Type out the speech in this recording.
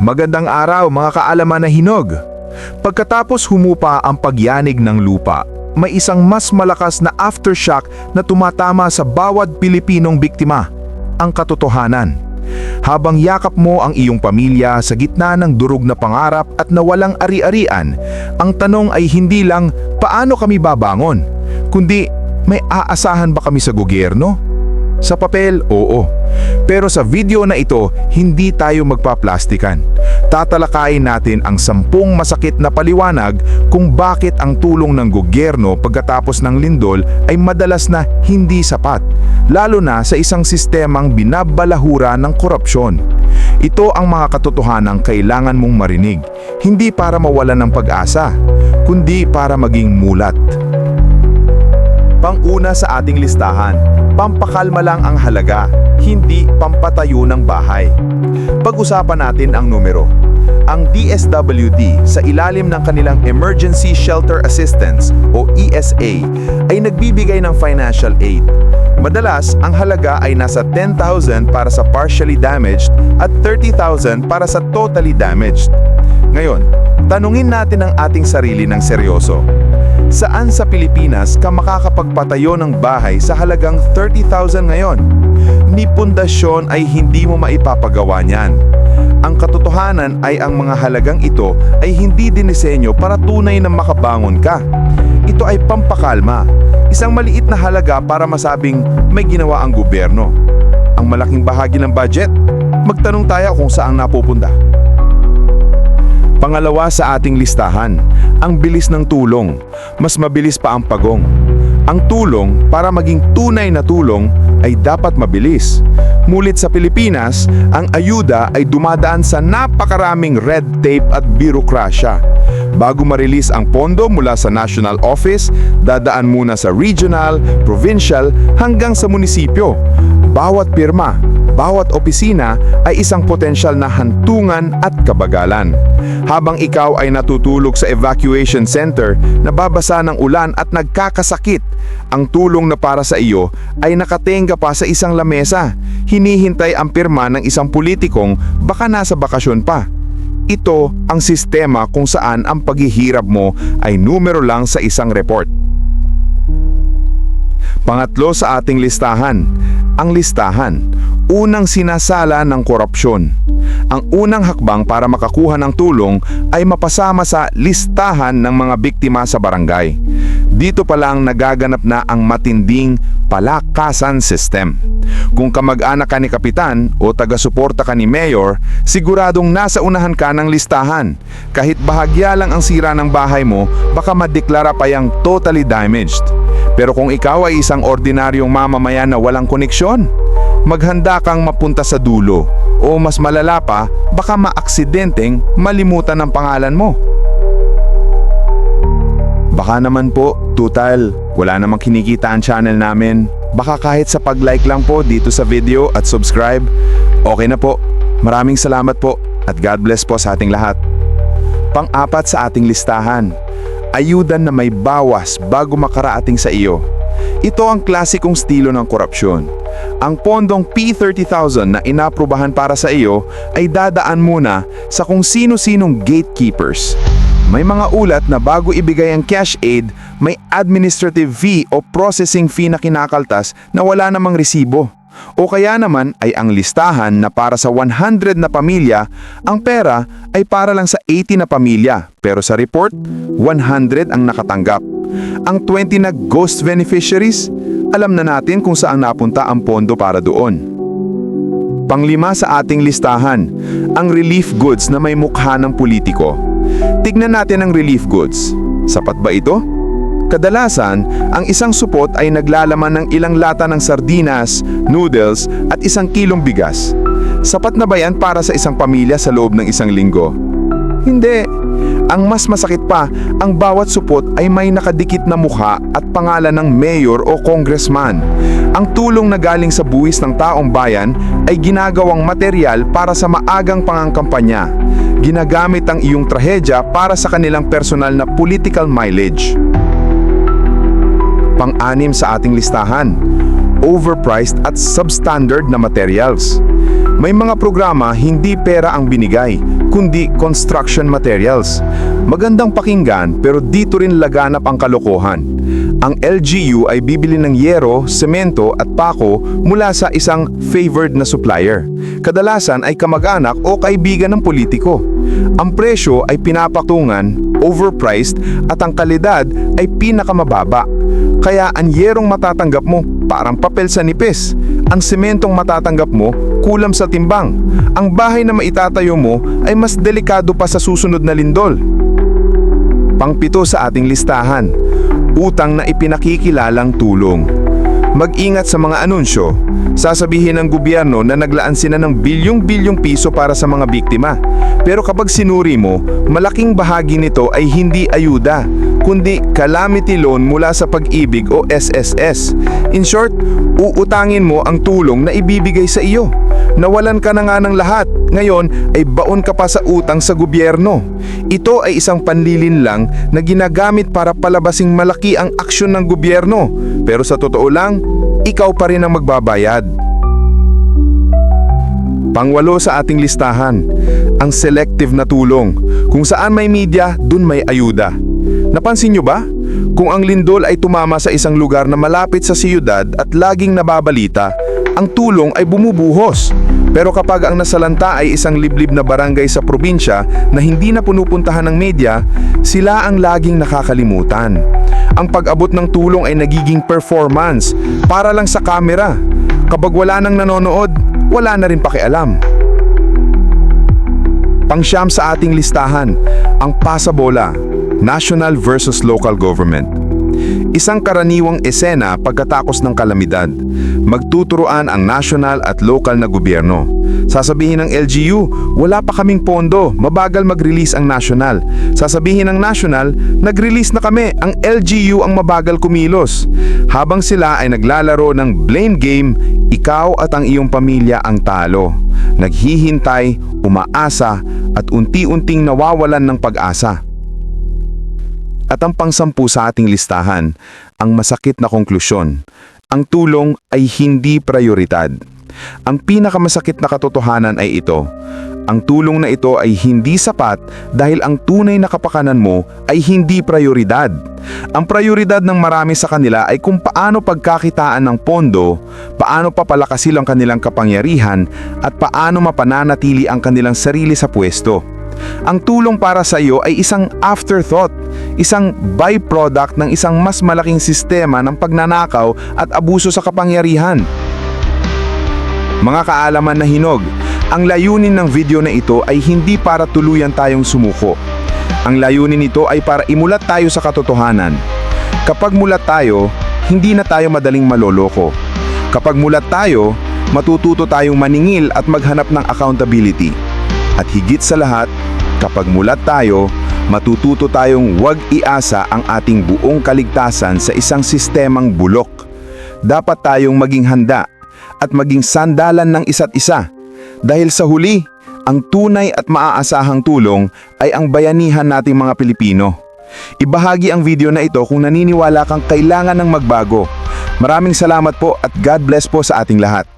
Magandang araw mga kaalaman na hinog. Pagkatapos humupa ang pagyanig ng lupa, may isang mas malakas na aftershock na tumatama sa bawat Pilipinong biktima, ang katotohanan. Habang yakap mo ang iyong pamilya sa gitna ng durog na pangarap at nawalang ari-arian, ang tanong ay hindi lang paano kami babangon, kundi may aasahan ba kami sa gobyerno? Sa papel, oo. Pero sa video na ito, hindi tayo magpaplastikan. Tatalakayin natin ang sampung masakit na paliwanag kung bakit ang tulong ng gobyerno pagkatapos ng lindol ay madalas na hindi sapat, lalo na sa isang sistemang binabalahura ng korupsyon. Ito ang mga katotohanang kailangan mong marinig, hindi para mawalan ng pag-asa, kundi para maging mulat. Panguna sa ating listahan, pampakalma lang ang halaga, hindi pampatayo ng bahay. Pag-usapan natin ang numero. Ang DSWD sa ilalim ng kanilang Emergency Shelter Assistance o ESA ay nagbibigay ng financial aid. Madalas, ang halaga ay nasa 10,000 para sa partially damaged at 30,000 para sa totally damaged. Ngayon, tanungin natin ang ating sarili ng seryoso. Saan sa Pilipinas ka makakapagpatayo ng bahay sa halagang 30,000 ngayon? Ni pundasyon ay hindi mo maipapagawa niyan. Ang katotohanan ay ang mga halagang ito ay hindi dinisenyo para tunay na makabangon ka. Ito ay pampakalma, isang maliit na halaga para masabing may ginawa ang gobyerno. Ang malaking bahagi ng budget, magtanong tayo kung saan napupunta. Pangalawa sa ating listahan, ang bilis ng tulong. Mas mabilis pa ang pagong. Ang tulong, para maging tunay na tulong, ay dapat mabilis. Mulit sa Pilipinas, ang ayuda ay dumadaan sa napakaraming red tape at birokrasya. Bago ma-release ang pondo mula sa national office, dadaan muna sa regional, provincial, hanggang sa munisipyo. Bawat pirma, bawat opisina ay isang potensyal na hantungan at kabagalan. Habang ikaw ay natutulog sa evacuation center, nababasa ng ulan at nagkakasakit, ang tulong na para sa iyo ay nakatenga pa sa isang lamesa. Hinihintay ang pirma ng isang politikong baka nasa bakasyon pa. Ito ang sistema kung saan ang paghihirap mo ay numero lang sa isang report. Pangatlo sa ating listahan, ang listahan, unang sinasala ng korupsyon. Ang unang hakbang para makakuha ng tulong ay mapasama sa listahan ng mga biktima sa barangay. Dito pa lang nagaganap na ang matinding palakasan system. Kung kamag-anak ka ni kapitan o taga-suporta ka ni mayor, siguradong nasa unahan ka ng listahan. Kahit bahagya lang ang sira ng bahay mo, baka madeklara pa yang totally damaged. Pero kung ikaw ay isang ordinaryong mamamayan na walang koneksyon, maghanda kang mapunta sa dulo o mas malala pa, baka maaksidenteng malimutan ang pangalan mo. Baka naman po, tutal, wala namang kinikita ang channel namin. Baka kahit sa pag-like lang po dito sa video at subscribe, okay na po. Maraming salamat po at God bless po sa ating lahat. Pang-apat sa ating listahan, ayudan na may bawas bago makaraating sa iyo. Ito ang klasikong stilo ng korupsyon. Ang pondong P30,000 na inaprubahan para sa iyo ay dadaan muna sa kung sino-sinong gatekeepers. May mga ulat na bago ibigay ang cash aid, may administrative fee o processing fee na kinakaltas na wala namang resibo. O kaya naman ay ang listahan na para sa 100 na pamilya, ang pera ay para lang sa 80 na pamilya, pero sa report, 100 ang nakatanggap. Ang 20 na ghost beneficiaries, alam na natin kung saan napunta ang pondo para doon. Panglima sa ating listahan, ang relief goods na may mukha ng politiko. Tignan natin ang relief goods. Sapat ba ito? Kadalasan, ang isang supot ay naglalaman ng ilang lata ng sardinas, noodles at isang kilong bigas. Sapat na ba yan para sa isang pamilya sa loob ng isang linggo? Hindi. Ang mas masakit pa, ang bawat supot ay may nakadikit na mukha at pangalan ng mayor o congressman. Ang tulong na galing sa buwis ng taong bayan ay ginagawang material para sa maagang pangangkampanya. Ginagamit ang iyong trahedya para sa kanilang personal na political mileage. Pang-anim sa ating listahan, overpriced at substandard na materials. May mga programa hindi pera ang binigay, kundi construction materials. Magandang pakinggan pero dito rin laganap ang kalokohan. Ang LGU ay bibili ng yero, semento at pako mula sa isang favored na supplier. Kadalasan ay kamag-anak o kaibigan ng politiko. Ang presyo ay pinapatungan, overpriced at ang kalidad ay pinakamababa. Kaya ang yerong matatanggap mo parang papel sa nipis. Ang sementong matatanggap mo kulam sa timbang. Ang bahay na maitatayo mo ay mas delikado pa sa susunod na lindol. Pangpito sa ating listahan, utang na ipinakikilalang tulong. Mag-ingat sa mga anunsyo. Sasabihin ng gobyerno na naglaan sila ng bilyong-bilyong piso para sa mga biktima. Pero kapag sinuri mo, malaking bahagi nito ay hindi ayuda, kundi calamity loan mula sa pag-ibig o SSS. In short, uutangin mo ang tulong na ibibigay sa iyo. Nawalan ka na nga ng lahat, ngayon ay baon ka pa sa utang sa gobyerno. Ito ay isang panlilin lang na ginagamit para palabasing malaki ang aksyon ng gobyerno. Pero sa totoo lang, ikaw pa rin ang magbabayad. Pangwalo sa ating listahan, ang selective na tulong. Kung saan may media, dun may ayuda. Napansin nyo ba? Kung ang lindol ay tumama sa isang lugar na malapit sa siyudad at laging nababalita, ang tulong ay bumubuhos. Pero kapag ang nasalanta ay isang liblib na barangay sa probinsya na hindi na punupuntahan ng media, sila ang laging nakakalimutan. Ang pag-abot ng tulong ay nagiging performance para lang sa kamera. Kapag wala nang nanonood, wala na rin pakialam. Pangsyam sa ating listahan, ang pasabola, national versus local government. Isang karaniwang esena pagkatapos ng kalamidad. Magtuturoan ang national at local na gobyerno. Sasabihin ng LGU, wala pa kaming pondo, mabagal mag-release ang national. Sasabihin ng national, nag-release na kami, ang LGU ang mabagal kumilos. Habang sila ay naglalaro ng blame game, ikaw at ang iyong pamilya ang talo. Naghihintay, umaasa, at unti-unting nawawalan ng pag-asa. At ang pangsampu sa ating listahan, ang masakit na konklusyon. Ang tulong ay hindi prioridad. Ang pinakamasakit na katotohanan ay ito. Ang tulong na ito ay hindi sapat dahil ang tunay na kapakanan mo ay hindi prioridad. Ang prioridad ng marami sa kanila ay kung paano pagkakitaan ng pondo, paano papalakasin ang kanilang kapangyarihan, at paano mapananatili ang kanilang sarili sa pwesto. Ang tulong para sa iyo ay isang afterthought, isang byproduct ng isang mas malaking sistema ng pagnanakaw at abuso sa kapangyarihan. Mga kaalaman na hinog, ang layunin ng video na ito ay hindi para tuluyan tayong sumuko. Ang layunin nito ay para imulat tayo sa katotohanan. Kapag mulat tayo, hindi na tayo madaling maloloko. Kapag mulat tayo, matututo tayong maningil at maghanap ng accountability. At higit sa lahat, kapag mulat tayo, matututo tayong huwag iasa ang ating buong kaligtasan sa isang sistemang bulok. Dapat tayong maging handa at maging sandalan ng isa't isa. Dahil sa huli, ang tunay at maaasahang tulong ay ang bayanihan nating mga Pilipino. Ibahagi ang video na ito kung naniniwala kang kailangan ng magbago. Maraming salamat po at God bless po sa ating lahat.